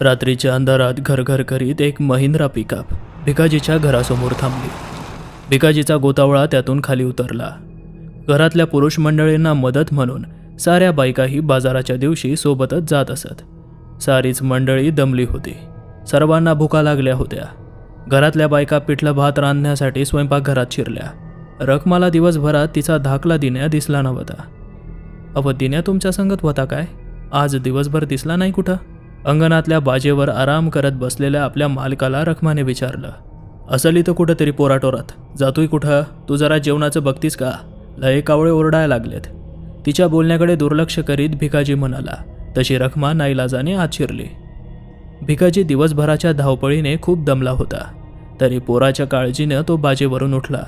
रात्रीच्या अंधारात घरघर करीत एक महिंद्रा पिकअप भिकाजीच्या घरासमोर थांबली. भिकाजीचा गोतावळा त्यातून खाली उतरला. घरातल्या पुरुष मंडळींना मदत म्हणून साऱ्या बायकाही बाजाराच्या दिवशी सोबतच जात असत. सारीच मंडळी दमली होती. सर्वांना भुका लागल्या होत्या. घरातल्या बायका पिठलं भात रांधण्यासाठी स्वयंपाकघरात शिरल्या. रखमाला दिवसभरात तिचा धाकला दिन्या दिसला नव्हता. अव दिन्या तुमच्या संगत होता काय? आज दिवसभर दिसला नाही कुठं? अंगणातल्या बाजेवर आराम करत बसलेल्या आपल्या मालकाला रखमाने विचारलं असली तर कुठंतरी पोराटोरात. जातोय कुठं? तू जरा जेवणाचं बघतीस का? लय कावळे ओरडायला लागलेत. तिच्या बोलण्याकडे दुर्लक्ष करीत भिकाजी म्हणाला तशी रखमा नाईलाजाने आत शिरली. भिकाजी दिवसभराच्या धावपळीने खूप दमला होता. तरी पोराच्या काळजीनं तो बाजेवरून उठला.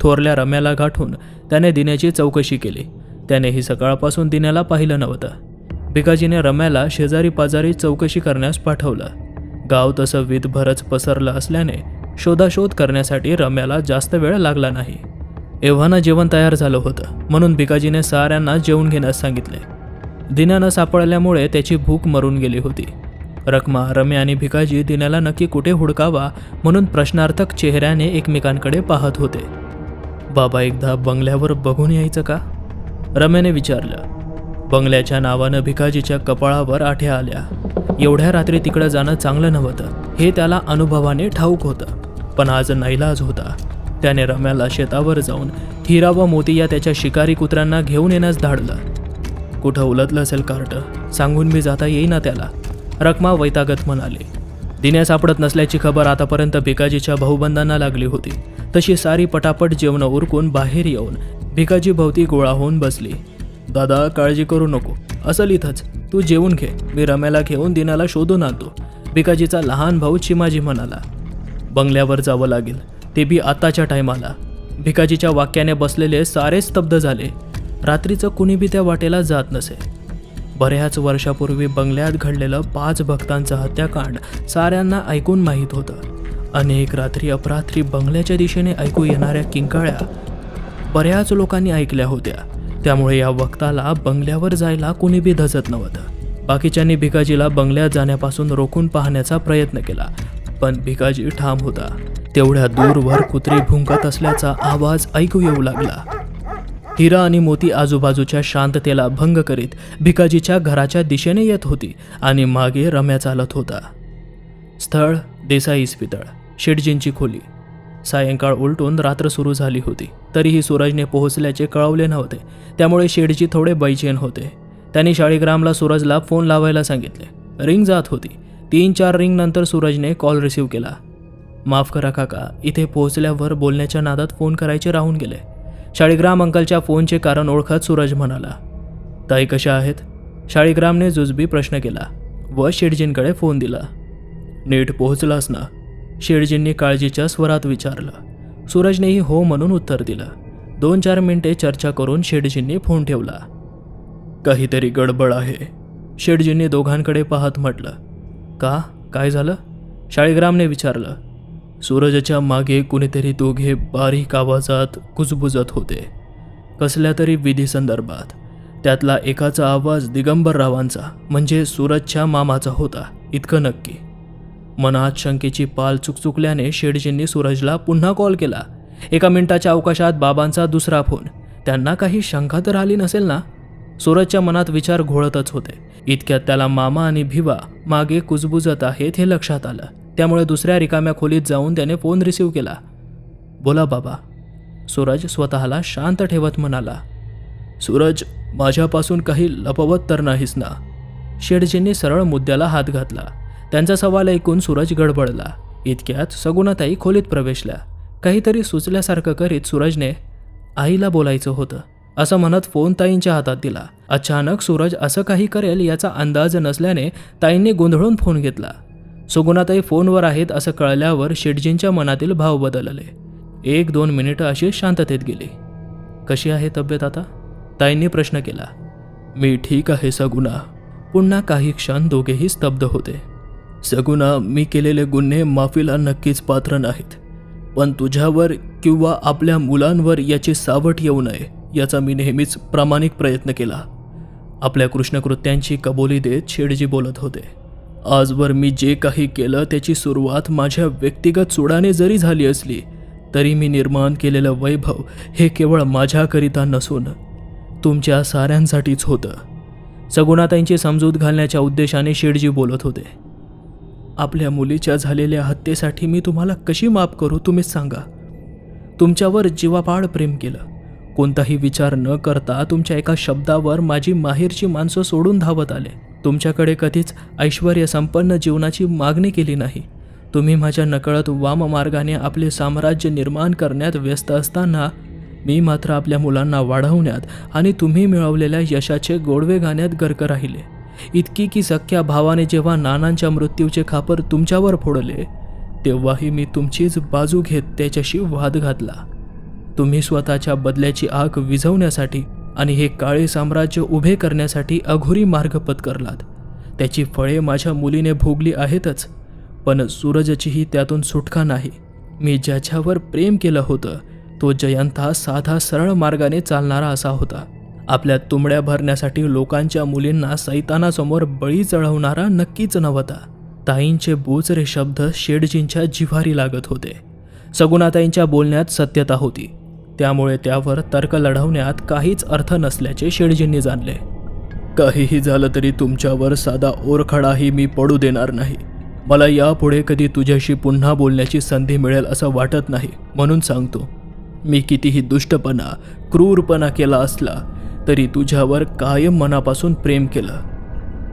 थोरल्या रम्याला गाठून त्याने दिन्याची चौकशी केली. त्याने ही सकाळपासून दिन्याला पाहिलं नव्हतं. भिकाजीने रम्याला शेजारी पाजारी चौकशी करण्यास पाठवलं. गाव तसं विधभरच पसरलं असल्याने शोधाशोध करण्यासाठी रम्याला जास्त वेळ लागला नाही. एव्हाना जेवण तयार झालं होतं म्हणून भिकाजीने साऱ्यांना जेवून घेण्यास सांगितले. दिन्यानं सापडल्यामुळे त्याची भूक मरून गेली होती. रकमा रम्या आणि भिकाजी दिन्याला नक्की कुठे हुडकावा म्हणून प्रश्नार्थक चेहऱ्याने एकमेकांकडे पाहत होते. बाबा एकदा बंगल्यावर बघून यायचं का? रम्याने विचारलं. बंगल्याच्या नावानं भिकाजीच्या कपाळावर आठ्या आल्या. एवढ्या रात्री तिकडं जाणं चांगलं नव्हतं. हे त्याला अनुभवाने ठाऊक होतं. पण आज नाईलाज होता. त्याने रम्याला शेतावर जाऊन हिरा व मोती या त्याच्या शिकारी कुत्र्यांना घेऊन येण्यास धाडलं. कुठं उलटलं असेल कार्ट? सांगून मी जाता येईना त्याला. रकमा वैतागत म्हणाले दिन्या सापडत नसल्याची खबर आतापर्यंत भिकाजीच्या भाऊबंदांना लागली होती. तशी सारी पटापट जेवणं उरकून बाहेर येऊन भिकाजी भोवती गोळा होऊन बसली. दादा काळजी करू नको. असं इथंच तू जेवून घे. मी रम्याला घेऊन दिनाला शोधून आणतो. भिकाजीचा लहान भाऊ चिमाजी म्हणाला. बंगल्यावर जावं लागेल. ते बी आताच्या टायमाला भिकाजीच्या वाक्याने बसलेले सारे स्तब्ध झाले. रात्रीचं कुणी बी त्या वाटेला जात नसे. बऱ्याच वर्षापूर्वी बंगल्यात घडलेलं पाच भक्तांचं हत्याकांड साऱ्यांना ऐकून माहीत होतं. अनेक रात्री अपरात्री बंगल्याच्या दिशेने ऐकू येणाऱ्या किंकाळ्या बऱ्याच लोकांनी ऐकल्या होत्या. त्यामुळे या वक्ताला बंगल्यावर जायला कुणी बी धजत नव्हतं. बाकीच्यांनी भिकाजीला बंगल्यात जाण्यापासून रोखून पाहण्याचा प्रयत्न केला पण भिकाजी ठाम होता. तेवढ्या दूरवर कुत्री भुंकत असल्याचा आवाज ऐकू येऊ लागला. हिरा आणि मोती आजूबाजूच्या शांततेला भंग करीत भिकाजीच्या घराच्या दिशेने येत होती आणि मागे रम्या चालत होता. स्थळ देसाई इस्पितळ शेटजींची खोली. सायंकाळ उलटून रात्र सुरू झाली होती. तरीही सूरजने पोहोचल्याचे कळवले नव्हते. त्यामुळे शेडजी थोडे बैचेन होते. त्यांनी शाळीग्रामला सूरजला फोन लावायला सांगितले. रिंग जात होती. तीन चार रिंग नंतर सूरजने कॉल रिसीव केला. माफ करा काका इथे पोहोचल्यावर बोलण्याच्या नादात फोन करायचे राहून गेले. शाळीग्राम अंकलच्या फोनचे कारण ओळखत सूरज म्हणाला ताई कशा आहेत? शाळीग्रामने जुजबी प्रश्न केला व शेडजींकडे फोन दिला नीट पोहोचलास ना? शेळजींनी काळजीच्या स्वरात विचारलं. सूरजनेही हो म्हणून उत्तर दिलं. दोन चार मिनिटे चर्चा करून शेडजींनी फोन ठेवला. काहीतरी गडबड आहे. शेडजींनी दोघांकडे पाहत म्हटलं. का? काय झालं? शाळीग्रामने विचारलं. सूरजच्या मागे कुणीतरी दोघे बारीक आवाजात कुजबुजत होते. कसल्या तरी विधीसंदर्भात त्यातला एकाचा आवाज दिगंबररावांचा म्हणजे सूरजच्या मामाचा होता इतकं नक्की. मनात शंकेची पाल चुकचुकल्याने शेडजींनी सूरजला पुन्हा कॉल केला. एका मिनिटाच्या अवकाशात बाबांचा दुसरा फोन. त्यांना काही शंका तर आली नसेल ना? सूरजच्या मनात विचार घोळतच होते. इतक्यात त्याला मामा आणि भिवा मागे कुजबुजत आहेत हे लक्षात आलं. त्यामुळे दुसऱ्या रिकाम्या खोलीत जाऊन त्याने फोन रिसीव केला. बोला बाबा. सूरज स्वतःला शांत ठेवत म्हणाला. सूरज माझ्यापासून काही लपवत तर नाहीस ना? शेडजींनी सरळ मुद्द्याला हात घातला. त्यांचा सवाल ऐकून सूरज गडबडला. इतक्यात सगुणाताई खोलीत प्रवेशल्या. काहीतरी सुचल्यासारखं करीत सूरजने आईला बोलायचं होतं. असं म्हणत फोन ताईंच्या हातात दिला. अचानक सूरज असं काही करेल याचा अंदाज नसल्याने ताईंनी गोंधळून फोन घेतला. सुगुणाताई फोनवर आहेत असं कळल्यावर शेटजींच्या मनातील भाव बदलले. एक दोन मिनिटं अशी शांततेत गेली. कशी आहे तब्येत आता? ताईंनी प्रश्न केला. मी ठीक आहे सगुणा. पुन्हा काही क्षण दोघेही स्तब्ध होते. सगुणा मी केलेले गुन्हे माफीला नक्कीच पात्र नाहीत. पण तुझ्यावर किंवा आपल्या मुलांवर याची सावट येऊ नये याचा मी नेहमीच प्रामाणिक प्रयत्न केला. आपल्या कृष्णकृत्यांची कबोली देत शेडजी बोलत होते. आजवर मी जे काही केलं त्याची सुरुवात माझ्या व्यक्तिगत सुडाने जरी झाली असली तरी मी निर्माण केलेलं वैभव हे केवळ माझ्याकरिता नसून तुमच्या साऱ्यांसाठीच होतं. सगुणाताईंची समजूत घालण्याच्या उद्देशाने शेडजी बोलत होते. आपल्या मुलीच्या झालेल्या हत्येसाठी मी तुम्हाला कशी माफ करू तुम्हीच सांगा. तुमच्यावर जीवापाड प्रेम केलं. कोणताही विचार न करता तुमच्या एका शब्दावर माझी माहेरची माणसं सोडून धावत आले. तुमच्याकडे कधीच ऐश्वर संपन्न जीवनाची मागणी केली नाही. तुम्ही माझ्या नकळत वाम मार्गाने आपले साम्राज्य निर्माण करण्यात व्यस्त असताना मी मात्र आपल्या मुलांना वाढवण्यात आणि तुम्ही मिळवलेल्या यशाचे गोडवे गाण्यात गर्क राहिले. इतकी की सख्या भावाने जेव्हा नानांच्या मृत्यूचे खापर तुमच्यावर फोडले तेव्हाही मी तुमचीच बाजू घेत त्याच्याशी वाद घातला. तुम्ही स्वतःच्या बदल्याची आग विझवण्यासाठी आणि हे काळे साम्राज्य उभे करण्यासाठी अघोरी मार्ग पत्करलात. त्याची फळे माझ्या मुलीने भोगली आहेतच पण सूरजचीही त्यातून सुटका नाही. मी ज्याच्यावर प्रेम केलं होतं तो जयंता साधा सरळ मार्गाने चालणारा असा होता. आपल्या तुंबड्या भरण्यासाठी लोकांच्या मुलींना सैतानासमोर बळी चढवणारा नक्कीच नव्हता. ताईंचे बोचरे शब्द शेडजींच्या जिव्हारी लागत होते. सगुणाताईंच्या बोलण्यात सत्यता होती. त्यामुळे त्यावर तर्क लढवण्यात काहीच अर्थ नसल्याचे शेडजींनी जाणले. काहीही झालं तरी तुमच्यावर साधा ओरखडाही मी पडू देणार नाही. मला यापुढे कधी तुझ्याशी पुन्हा बोलण्याची संधी मिळेल असं वाटत नाही म्हणून सांगतो. मी कितीही दुष्टपणा क्रूरपणा केला असला तरी तुझ्यावर कायम मनापासून प्रेम केलं.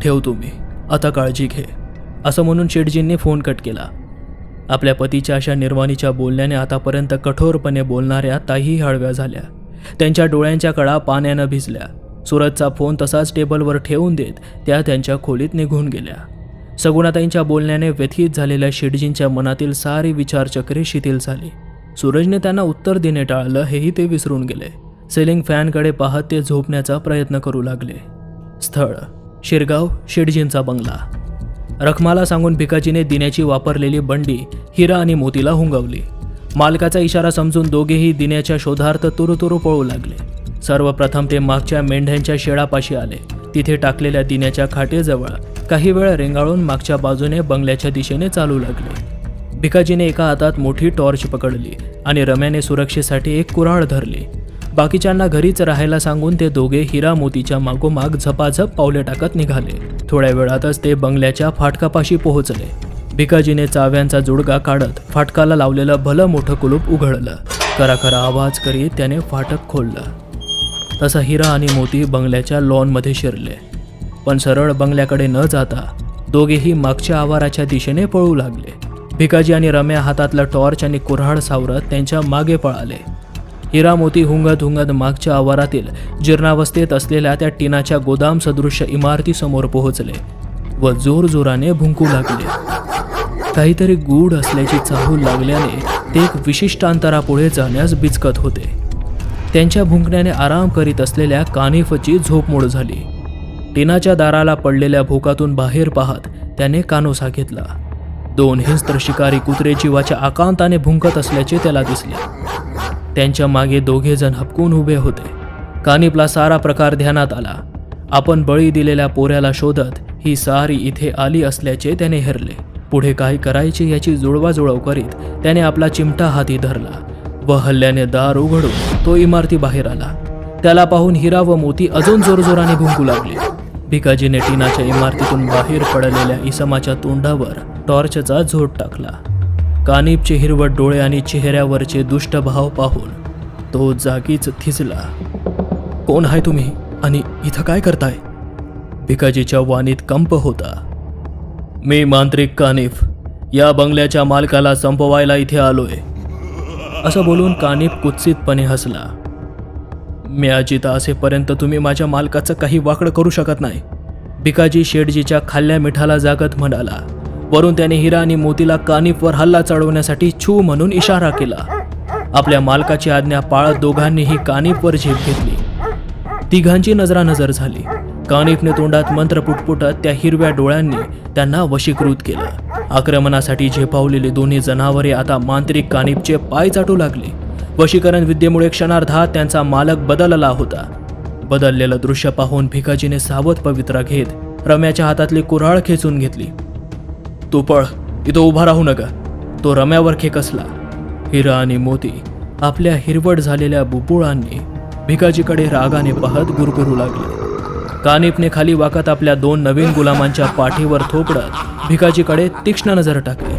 ठेव तुम्ही आता काळजी घे. असं म्हणून शेटजींनी फोन कट केला. आपल्या पतीच्या अशा निर्वाणीच्या बोलण्याने आतापर्यंत कठोरपणे बोलणाऱ्या ताही हळव्या झाल्या. त्यांच्या डोळ्यांच्या कडा पाण्यानं भिजल्या. सुरतचा फोन तसाच टेबलवर ठेवून देत त्या त्यांच्या खोलीत निघून गेल्या. सगुणाताईंच्या बोलण्याने व्यथित झालेल्या शेटजींच्या मनातील सारी विचारचक्रे शिथिल झाली. सूरजने त्यांना उत्तर देणे टाळलं हेही ते विसरून गेले. सेलिंग फॅनकडे पाहत ते झोपण्याचा प्रयत्न करू लागले. स्थळ शिरगाव शेटजींचा बंगला. रखमाला सांगून भिकाजीने दिन्याची वापरलेली बंडी हिरा आणि मोतीला हुंगवली. मालकाचा इशारा समजून दोघेही दिन्याच्या शोधार्थ तुरुतुरू पळू लागले. सर्वप्रथम ते मागच्या मेंढ्यांच्या शेळापाशी आले. तिथे टाकलेल्या दिन्याच्या खाटेजवळ काही वेळ रेंगाळून मागच्या बाजूने बंगल्याच्या दिशेने चालू लागले. भिकाजीने एका हातात मोठी टॉर्च पकडली आणि रम्याने सुरक्षेसाठी एक कुऱ्हाड धरली. बाकीच्यांना घरीच राहायला सांगून ते दोघे हिरा मोतीच्या मागोमाग झपाझप पावले टाकत निघाले. थोड्या वेळातच ते बंगल्याच्या फाटकापाशी पोहोचले. भिकाजीने चाव्यांचा जुडगा काढत फाटकाला लावलेलं भलं मोठं कुलूप उघडलं. कराखरा आवाज करीत त्याने फाटक खोललं. तसा हिरा आणि मोती बंगल्याच्या लॉनमध्ये शिरले. पण सरळ बंगल्याकडे न जाता दोघेही मागच्या आवाराच्या दिशेने पळू लागले. भिकाजी आणि रम्या हातातला टॉर्च आणि कुऱ्हाड सावरत त्यांच्या मागे पळाले. हिरा मोती हुंगत हुंगत मागच्या आवारातील जीर्णावस्थेत असलेल्या त्या टिनाच्या गोदाम सदृश्य इमारतीसमोर पोहोचले व जोरजोराने भुंकू लागले. काहीतरी गूढ असल्याची चाहूल लागल्याने ते एक विशिष्ट अंतरापुढे जाण्यास बिचकत होते. त्यांच्या भुंकण्याने आराम करीत असलेल्या कानिफची झोपमोड झाली. टिनाच्या दाराला पडलेल्या भोकातून बाहेर पाहत त्याने कानोसा घेतला. दोन हिंस्त्र शिकारी कुत्रे जीवाच्या आकांताने भुंकत असल्याचे त्याला दिसले. त्यांच्या मागे दोघे जण हपकून उभे होते. कानिपला सारा प्रकार ध्यानात आला. आपण बळी दिलेल्या पोऱ्याला शोधत ही सारी इथे आली असल्याचे त्याने हेरले. पुढे काय करायचे याची जुळवाजुळव करीत त्याने आपला चिमटा हाती धरला व हल्ल्याने दार उघडून तो इमारती बाहेर आला. त्याला पाहून हिरा व मोती अजून जोरजोराने भुंकू लागले. भिकाजीने टीनाच्या इमारतीतून बाहेर पडलेल्या इसमाच्या तोंडावर टॉर्चचा झोट टाकला. कानिपचे हिरवट डोळे आणि चेहऱ्यावरचे दुष्टभाव पाहून तो जागीच थिजला. कोण आहे तुम्ही? आणि इथं काय करताय? भिकाजीच्या वाणीत कंप होता. मी मांत्रिक कानिफ. या बंगल्याच्या मालकाला संपवायला इथे आलोय. असं बोलून कानिफ कुत्सितपणे हसला. मी अजिता असेपर्यंत तुम्ही माझ्या मालकाचं काही वाकडं करू शकत नाही भिकाजी शेठजीच्या खाल्ल्या मिठाला जागत म्हणाला. वरून त्याने हिरा आणि मोतीला कानिफवर हल्ला चढवण्यासाठी छू म्हणून इशारा केला. आपल्या मालकाची आज्ञा पाळत दोघांनीही कानिफवर झेप घेतली. तिघांची नजरानजर झाली. कानिफने तोंडात मंत्र पुटपुटत त्या हिरव्या डोळ्यांनी त्यांना वशीकृत केलं. आक्रमणासाठी झेपावलेली दोन्ही जनावरे आता मांत्रिक कानिफचे पाय चाटू लागले. वशीकरण विद्येमुळे क्षणार्धात त्यांचा मालक बदलला होता. बदललेलं दृश्य पाहून भिकाजीने सावध पवित्रा घेत रम्याच्या हातातली कुऱ्हाळ खेचून घेतली. तू पळ इथं उभा राहू नका. तो रम्यावर खेकसला. हिरा आणि मोती आपल्या हिरवट झालेल्या बुपुळांनी भिकाजीकडे रागाने पाहत गुरगुरू लागले. कानिपने खाली वाकत आपल्या दोन नवीन गुलामांच्या पाठीवर थोपडत भिकाजीकडे तीक्ष्ण नजर टाकली.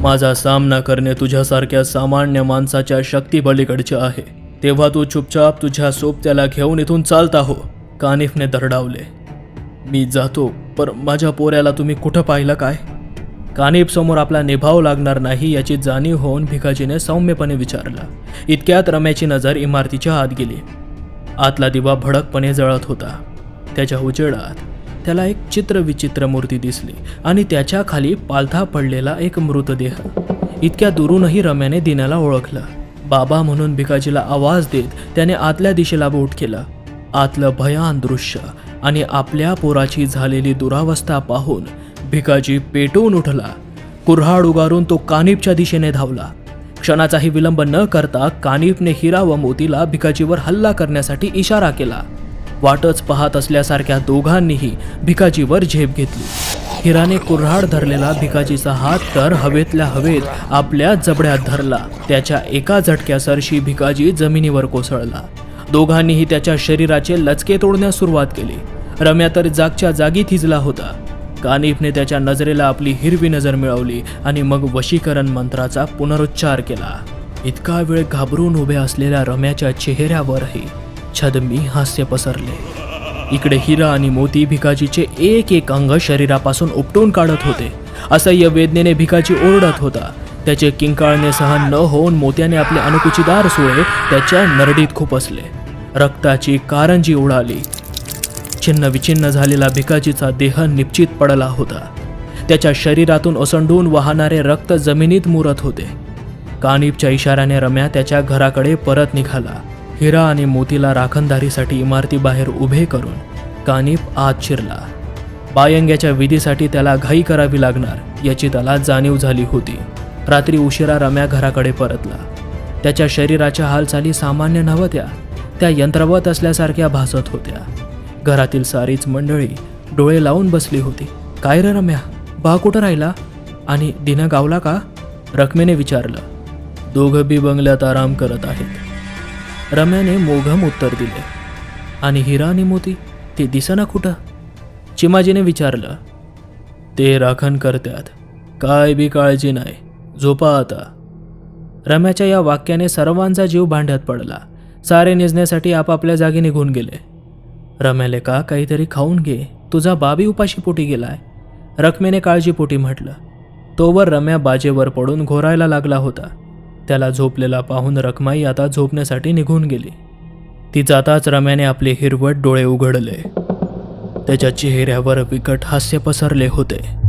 माझा सामना करणे तुझ्यासारख्या सामान्य माणसाच्या शक्ती शक्तीबलीकडचे आहे. तेव्हा तू चुपचाप तुझ्या सोबत्याला घेऊन इथून चालता हो कानिफने दरडावले. मी जातो पर माझ्या पोऱ्याला तुम्ही कुठं पाहिलं काय? कानिप समोर आपला निभाव लागणार नाही याची जाणीव होऊन भिकाजीने सौम्यपणे विचारला. इतक्यात रम्याची नजर इमारतीच्या आत गेली. आतला दिवा भडकपणे जळत होता. त्याच्या उजेडात त्याला एक चित्रविचित्र मूर्ती दिसली आणि त्याच्याखाली पालथा पडलेला एक मृतदेह. इतक्या दुरूनही रम्याने दिनाला ओळखलं. बाबा म्हणून भिकाजीला आवाज देत त्याने आतल्या दिशेला बोट केलं. आतलं भयान दृश्य आणि आपल्या पोराची झालेली दुरावस्था पाहून भिकाजी पेटून उठला. कुऱ्हाड उगारून तो कानिपच्या दिशेने धावला. क्षणाचाही विलंब न करता कानिपने हिरा व मोतीला भिकाजीवर हल्ला करण्यासाठी इशारा केला. वाटच पाहत असल्यासारख्या दोघांनीही भिकाजीवर झेप घेतली. हिराने कुऱ्हाड धरलेला भिकाजीचा हात तर हवेतल्या हवेत आपल्या जबड्यात धरला. त्याच्या एका झटक्यासरशी भिकाजी जमिनीवर कोसळला. दोघांनीही त्याच्या शरीराचे लचके तोडण्यास सुरुवात केली. रम्या तर जागच्या जागी थिजला होता. कानिफने त्याच्या नजरेला आपली हिरवी नजर मिळवली आणि मग वशीकरण मंत्राचा पुनरुच्चार केला. इतका वेळ घाबरून उभे असलेल्या रम्याच्या चेहऱ्यावरही छदमी हास्य पसरले. इकडे हिरा आणि मोती भिकाजीचे एक एक अंग शरीरापासून उपटून काढत होते. असह्य वेदनेने भिकाजी ओरडत होता. त्याचे किंकाळणे सहन न होऊन मोत्याने आपले अनुकुचीदार सुळे त्याच्या नरडीत खुपसले. रक्ताची कारंजी उडाली. छिन्न विछिन्न झालेला भिकाजीचा देह निश्चित पडला होता. त्याच्या शरीरातून ओसंडून वाहणारे रक्त जमिनीत मुरत होते. कानिपच्या इशाऱ्याने रम्या त्याच्या घराकडे परत निघाला. हिरा आणि मोतीला राखणदारीसाठी इमारतीबाहेर उभे करून कानिप आत शिरला. बायंग्याच्या विधीसाठी त्याला घाई करावी लागणार याची त्याला जाणीव झाली होती. रात्री उशिरा रम्या घराकडे परतला. त्याच्या शरीराच्या हालचाली सामान्य नव्हत्या. त्या यंत्रवत असल्यासारख्या भासत होत्या. घरातील सारीच मंडळी डोळे लावून बसली होती. काय रे रम्या? बा कुठं राहिला? आणि दिनं गावला का? रकमेने विचारलं. दोघं बी बंगल्यात आराम करत आहेत. रम्याने मोघम उत्तर दिले. आणि हिरा आणि मोती? ते दिसना कुठं? चिमाजीने विचारलं. ते राखण करत्यात. काय बी काळजी नाही. झोपा आता. रम्याच्या या वाक्याने सर्वांचा जीव भांड्यात पडला. सारे निजण्यासाठी आपापल्या जागी निघून गेले. रम्याले का काहीतरी खाऊन घे. तुझा बाबी उपाशी पोटी गेलाय. रकमेने काळजीपोटी म्हटलं. तोवर रम्या बाजेवर पडून घोरायला लागला होता. त्याला झोपलेला पाहून रखमाई आता झोपण्यासाठी निघून गेली. ती जाताच रम्याने आपले हिरवट डोळे उघडले. त्याच्या चेहऱ्यावर विकट हास्य पसरले होते.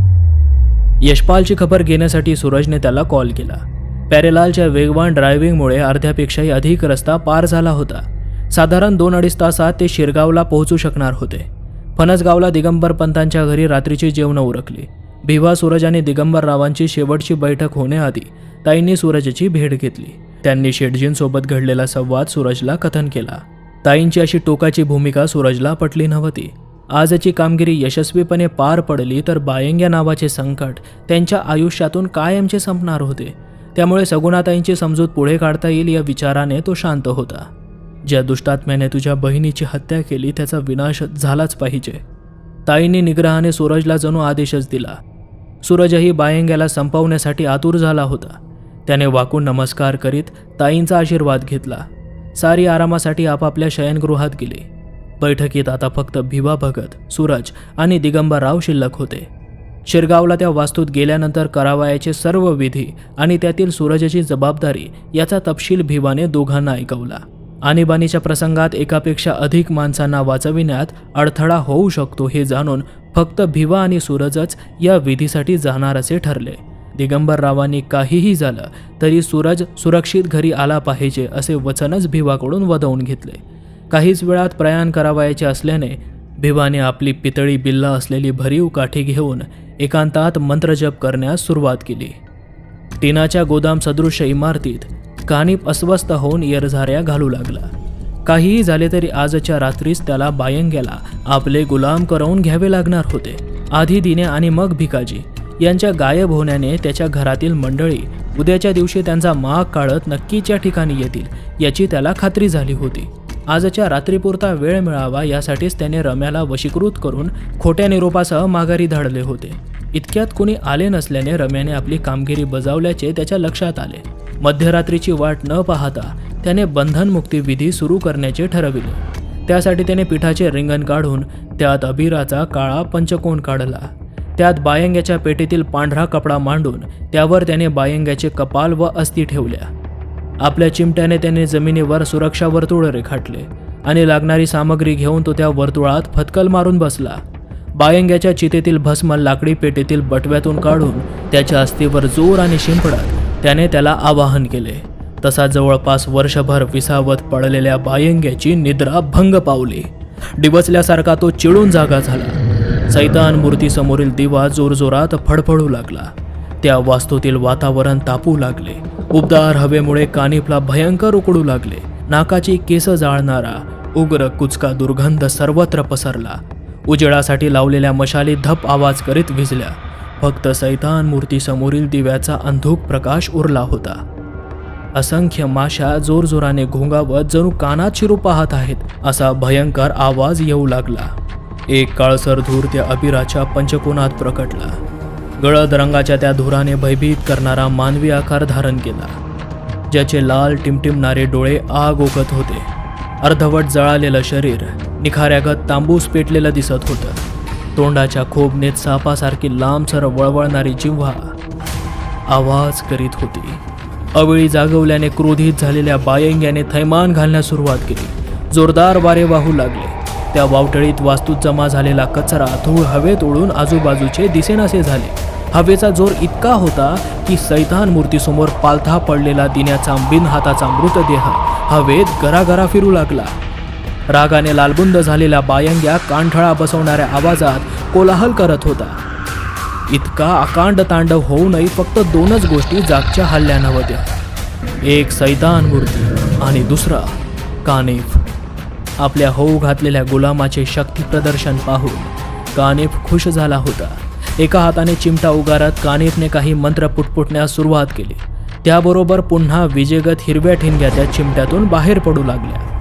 यशपालची खबर घेण्यासाठी सूरजने त्याला कॉल केला. पॅरेलालच्या वेगवान ड्रायव्हिंगमुळे अर्ध्यापेक्षाही अधिक रस्ता पार झाला होता. साधारण दोन अडीच तासात ते शिरगावला पोहोचू शकणार होते. फणसगावला दिगंबर पंतांच्या घरी रात्रीची जेवणं उरकली. भिवा सूरज आणि दिगंबर रावांची शेवटची बैठक होण्याआधी ताईंनी सूरजची भेट घेतली. त्यांनी शेटजींसोबत घडलेला संवाद सूरजला कथन केला. ताईंची अशी टोकाची भूमिका सूरजला पटली नव्हती. आजची कामगिरी यशस्वीपणे पार पडली तर बायंग्या नावाचे संकट त्यांच्या आयुष्यातून कायमचे संपणार होते. त्यामुळे सगुणाताईंची समजूत पुढे काढता येईल या विचाराने तो शांत होता. ज्या दुष्टात्म्याने तुझ्या बहिणीची हत्या केली त्याचा विनाश झालाच पाहिजे. ताईंनी निग्रहाने सूरजला जणू आदेशच दिला. सूरजही बायंग्याला संपवण्यासाठी आतुर झाला होता. त्याने वाकून नमस्कार करीत ताईंचा आशीर्वाद घेतला. सारी आरामासाठी आपापल्या शयनगृहात गेली. बैठकीत आता फक्त भिवा भगत सूरज आणि दिगंबरराव शिल्लक होते. शिरगावला त्या वास्तूत गेल्यानंतर करावयाचे सर्व विधी आणि त्यातील सूरजची जबाबदारी याचा तपशील भिवाने दोघांना ऐकवला. आणीबाणीच्या प्रसंगात एकापेक्षा अधिक माणसांना वाचविण्यात अडथळा होऊ शकतो हे जाणून फक्त भिवा आणि सूरजच या विधीसाठी जाणार असे ठरले दिगंबररावांनी काहीही झालं तरी सूरज सुरक्षित घरी आला पाहिजे असे वचनच भिवाकडून वदवून घेतले. काहीच वेळात प्रयाण करावयाचे असल्याने भिवाने आपली पितळी बिल्ला असलेली भरीव काठी घेऊन एकांतात मंत्रजप करण्यास सुरुवात केली. टिनाच्या गोदाम सदृश इमारतीत कानिप अस्वस्थ होऊन येरझाऱ्या घालू लागला. काहीही झाले तरी आजच्या रात्रीच त्याला बायंग्याला आपले गुलाम करवून घ्यावे लागणार होते. आधी दिने आणि मग भिकाजी. यांच्या गायब होण्याने त्याच्या घरातील मंडळी उद्याच्या दिवशी त्यांचा माग काढत नक्कीच्या ठिकाणी येतील याची त्याला खात्री झाली होती. आजच्या रात्रीपुरता वेळ मिळावा यासाठीच त्याने रम्याला वशीकृत करून खोट्या निरोपासह माघारी धाडले होते. इतक्यात कुणी आले नसल्याने रम्याने आपली कामगिरी बजावल्याचे त्याच्या लक्षात आले. मध्यरात्रीची वाट न पाहता त्याने बंधनमुक्ती विधी सुरू करण्याचे ठरविले. त्यासाठी त्याने पिठाचे रिंगण काढून त्यात अबिराचा काळा पंचकोन काढला. त्यात बायंग्याच्या पेटीतील पांढरा कपडा मांडून त्यावर त्याने बायंग्याचे कपाल व अस्थी ठेवल्या. आपल्या चिमट्याने त्याने जमिनीवर सुरक्षा वर्तुळ रेखाटले आणि लागणारी सामग्री घेऊन तो त्या वर्तुळात फतकल मारून बसला. बायंग्याच्या चितेतील भस्म लाकडी पेटीतील बटव्यातून काढून त्याच्या अस्तीवर जोर आणि शिंपडत त्याने त्याला आवाहन केले. तसा जवळपास वर्षभर विसावत पडलेल्या बायंग्याची निद्रा भंग पावली. डिवचल्यासारखा तो चिडून जागा झाला. सैतान मूर्तीसमोरील दिवा जोरजोरात फडफडू लागला. त्या वास्तूतील वातावरण तापू लागले. उबदार हवेमुळे कानिफला भयंकर उकडू लागले. नाकाची केस जाळणारा उग्र कुचका दुर्गंध सर्वत्र पसरला. उजेडासाठी लावलेल्या मशाली धप आवाज करीत विजल्या फक्त सैतान मूर्तीसमोरील दिव्याचा अंधुक प्रकाश उरला होता. असंख्य माशा जोरजोराने घोंगावत जणू कानात शिरू पाहत आहेत असा भयंकर आवाज येऊ लागला. एक काळसर धूर त्या अबिराच्या पंचकोनात प्रकटला. गळद रंगाच्या त्या धुराने भयभीत करणारा मानवी आकार धारण केला. ज्याचे लाल टिमटिमणारे डोळे आग ओकत होते. अर्धवट जळालेलं शरीर निखाऱ्यागत तांबूस पेटलेलं दिसत होतं. तोंडाच्या खोबनेत सापासारखी लांबसर वळवळणारी जिव्हा आवाज करीत होती. अवेळी जागवल्याने क्रोधित झालेल्या बायंग्याने थैमान घालण्यास सुरुवात केली. जोरदार वारे वाहू लागले. त्या वावटळीत वास्तूत जमा झालेला कचरा धूळ हवेत उडून आजूबाजूचे दिसेनासे झाले. हवेचा जोर इतका होता की सैतान मूर्तीसमोर पालथा पडलेला दिन्याचा बिन हाताचा मृतदेह हवेत गरागरा फिरू लागला. रागाने लालबुंद झालेल्या बायंग्या कानठळा बसवणाऱ्या आवाजात कोलाहल करत होता. इतका अकांड तांडव होऊनही फक्त दोनच गोष्टी जागच्या हल्ल्या नव्हत्या एक सैतान मूर्ती आणि दुसरा कानिफ. आपल्या होऊ घातलेल्या गुलामाचे शक्ती प्रदर्शन पाहून कानिफ खुश झाला होता. एका हाताने चिमटा उगारत कानिफने काही मंत्र पुटपुटण्यास सुरुवात केली. त्याबरोबर पुन्हा विजेगत हिरव्या ठिणग्या त्या चिमट्यातून बाहेर पडू लागल्या.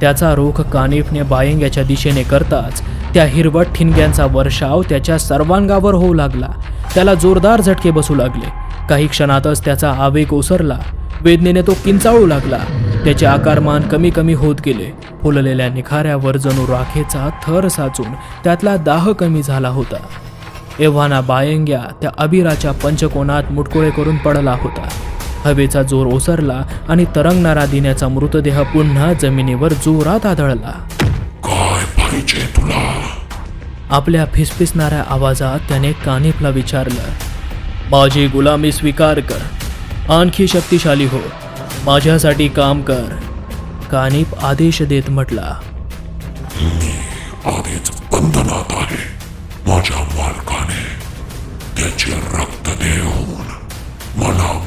त्याचा रोख कानिफने बायंग्याच्या दिशेने करताच त्या हिरवट ठिणग्यांचा वर्षाव त्याच्या सर्वांगावर होऊ लागला. त्याला जोरदार झटके बसू लागले. काही क्षणातच त्याचा आवेग ओसरला. वेदनेने तो किंचाळू लागला. त्याचे आकारमान कमी कमी होत गेले. फुललेल्या निखाऱ्यावर जणू राखेचा थर साचून त्यातला दाह कमी झाला होता. एव्हाना बायंग्या त्या अबिराच्या पंचकोनात मुटकुळे करून पडला होता. हवेचा जोर ओसरला आणि तरंगणारा दिन्याचा मृतदेह पुन्हा जमिनीवर जोरात आदळला. काय पाहिजे तुला? आपल्या फिसफिसणाऱ्या आवाजात त्याने कानिफला विचारलं माझी गुलामी स्वीकार कर. आणखी शक्तिशाली हो. माझ्यासाठी काम कर. कानिफ आदेश देत म्हटला. आधीच बंधनात आहे. माझ्या मालकाने त्याचे रक्त देऊन मला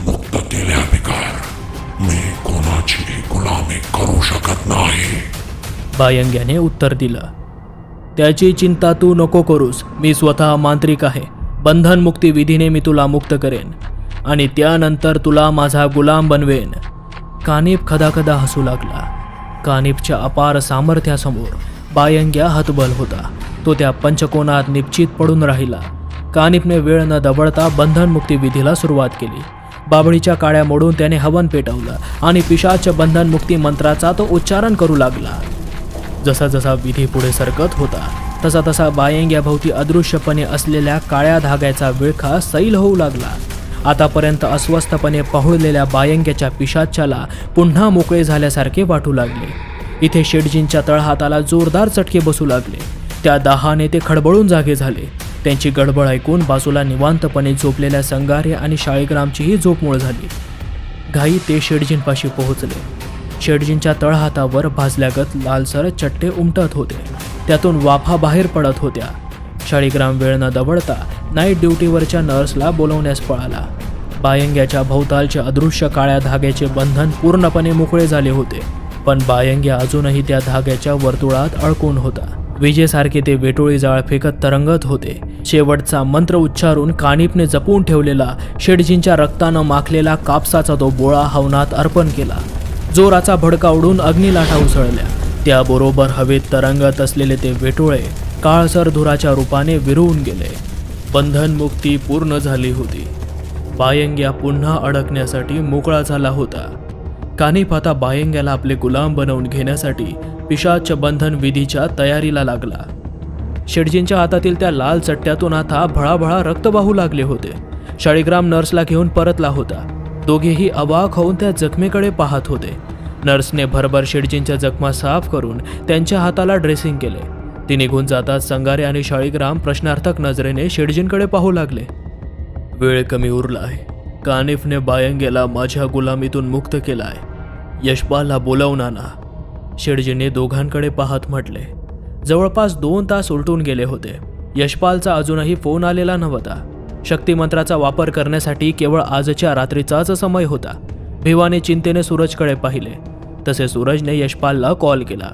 कोणाची गुलामी करू शकत नाही. बायंग्याने उत्तर दिलं. त्याची चिंता तू नको करूस. मी स्वतः मांत्रिक आहे. बंधनमुक्ती विधीने मी तुला मुक्त करेन. आणि त्यानंतर तुला माझा गुलाम बनवेन. कानिप खदाखदा हसू लागला. कानिपच्या अपार सामर्थ्यासमोर बायंग्या हतबल होता. तो त्या पंचकोनात निश्चित पडून राहिला. कानिपने वेळ न दबडता बंधनमुक्ती विधीला सुरुवात केली. बाबळीच्या काळ्या मोडून त्याने हवन पेटवलं आणि पिशाच बंधनमुक्ती मंत्राचा तो उच्चारण करू लागला. जसा जसा विधी पुढे सरकत होता तसा तसा बायंग्याभोवती अदृश्यपणे असलेल्या काळ्या धाग्याचा विळखा सैल होऊ लागला. आतापर्यंत अस्वस्थपणे पाहुळलेल्या बायंग्याच्या पिशाच्याला पुन्हा मोकळे झाल्यासारखे वाटू लागले. इथे शेटजींच्या तळहाताला जोरदार चटके बसू लागले. त्या दाहाने ते खडबळून जागे झाले. त्यांची गडबड ऐकून बाजूला निवांतपणे झोपलेल्या संगारे आणि शाळीग्रामचीही झोपमोळ झाली. घाई ते शेडजींपाशी पोहोचले. शेडजींच्या तळहातावर भाजल्यागत लालसर चट्टे उमटत होते. त्यातून वाफा बाहेर पडत होत्या. शाळीग्राम वेळ न दवडता नाईट ड्युटीवरच्या नर्सला बोलवण्यास पळाला. बायंग्याच्या भोवतालचे अदृश्य काळ्या धाग्याचे बंधन पूर्णपणे मोकळे झाले होते. पण बायंग्या अजूनही त्या धाग्याच्या वर्तुळात अडकून होता. विजेसारखे ते वेटोळी जाळ फेकत तरंगत होते. शेवटचा मंत्र उच्चारून कानिपने जपून ठेवलेला शेडजींच्या रक्तानं माखलेला कापसाचा तो बोळा हवनात अर्पण केला. जोराचा भडका उडून अग्निलाटा उसळल्या. त्याबरोबर हवेत तरंगत असलेले ते वेटोळे काळसर धुराच्या रूपाने विरवून गेले. बंधनमुक्ती पूर्ण झाली होती. बायंग्या पुन्हा अडकण्यासाठी मोकळा झाला होता. कानिप आता बायंग्याला आपले गुलाम बनवून घेण्यासाठी पिशाच बंधन विधीच्या तयारीला लागला. शेडजींच्या हातातील त्या लाल चट्ट्यातून आता भळाभळा रक्त वाहू लागले होते. शाळीग्राम नर्सला घेऊन परतला होता. दोघेही अवाक होऊन त्या जखमेकडे पाहत होते. नर्सने भरभर शेडजींच्या जखमा साफ करून त्यांच्या हाताला ड्रेसिंग केले. ती निघून जाताच संगारे आणि शाळीग्राम प्रश्नार्थक नजरेने शेडजींकडे पाहू लागले. वेळ कमी उरला आहे. कानिफने बायंगेला माझ्या गुलामीतून मुक्त केलाय. यशपालला बोलावून आणा शेडजीने दोघांकडे पाहत म्हटले. जवळपास दोन तास उलटून गेले होते. यशपालचा अजूनही फोन आलेला नव्हता. शक्तिमंत्राचा वापर करण्यासाठी केवळ आजच्या रात्रीचाच समय होता. भिवाने चिंतेने सूरजकडे पाहिले. तसे सूरजने यशपालला कॉल केला.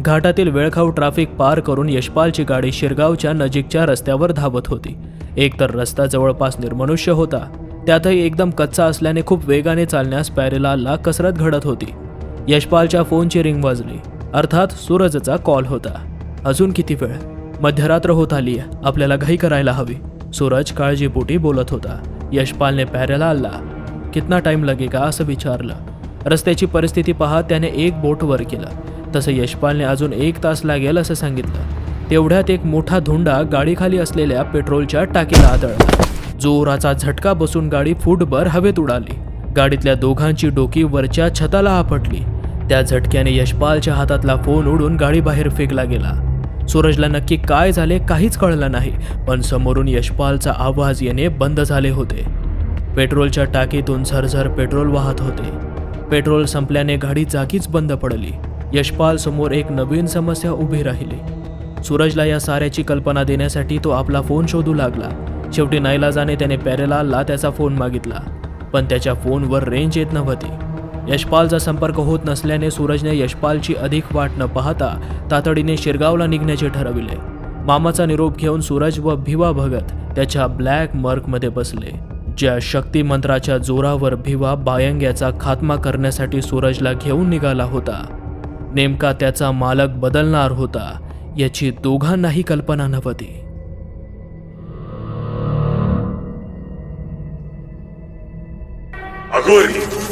घाटातील वेळखाऊ ट्रॅफिक पार करून यशपालची गाडी शिरगावच्या नजीकच्या रस्त्यावर धावत होती. एकतर रस्ता जवळपास निर्मनुष्य होता. त्यातही एकदम कच्चा असल्याने खूप वेगाने चालण्यास पॅरेलालला कसरत घडत होती. यशपालच्या फोनची रिंग वाजली. अर्थात सूरजचा कॉल होता. अजून किती वेळ? मध्यरात्र होत आली आपल्याला घाई करायला हवी. सूरज काळजीपोटी बोलत होता. यशपालने पॅरेलालला कितना टाइम लगेगा असं विचारलं. रस्त्याची परिस्थिती पाहत त्याने एक बोट वर केलं. तसं यशपालने अजून एक तास लागेल असं सांगितलं. तेवढ्यात एक मोठा धुंडा गाडीखाली असलेल्या पेट्रोलच्या टाकीला आदळला. जोराचा झटका बसून गाडी फूटभर हवेत उडाली. गाडीतल्या दोघांची डोकी वरच्या छताला आपटली. त्या झटक्याने यशपालच्या हातातला फोन उडून गाडी बाहेर फेकला गेला. सूरजला नक्की काय झाले काहीच कळलं नाही पण समोरून यशपालचा आवाज येणे बंद झाले होते. पेट्रोलच्या टाकीतून झरझर पेट्रोल वाहत होते. पेट्रोल संपल्याने गाडी जागीच बंद पडली. यशपाल समोर एक नवीन समस्या उभी राहिली. सूरजला या साऱ्याची कल्पना देण्यासाठी तो आपला फोन शोधू लागला. शेवटी नाईलाजाने त्याने पॅरेलालला त्याचा फोन मागितला पण त्याच्या फोनवर रेंज येत नव्हती. यशपालचा संपर्क होत नसल्याने सूरजने यशपालची अधिक वाट न पाहता तातडीने शिरगावला निघण्याचे ठरविले. मामाचा निरोप घेऊन सूरज व भिवा भगत त्याच्या ब्लॅक मर्कमध्ये बसले. ज्या शक्तिमंत्राच्या जोरावर भिवा बायंग्याचा खात्मा करण्यासाठी सूरजला घेऊन निघाला होता. नेमका त्याचा मालक बदलणार होता याची दोघांनाही कल्पना नव्हती. अगोरी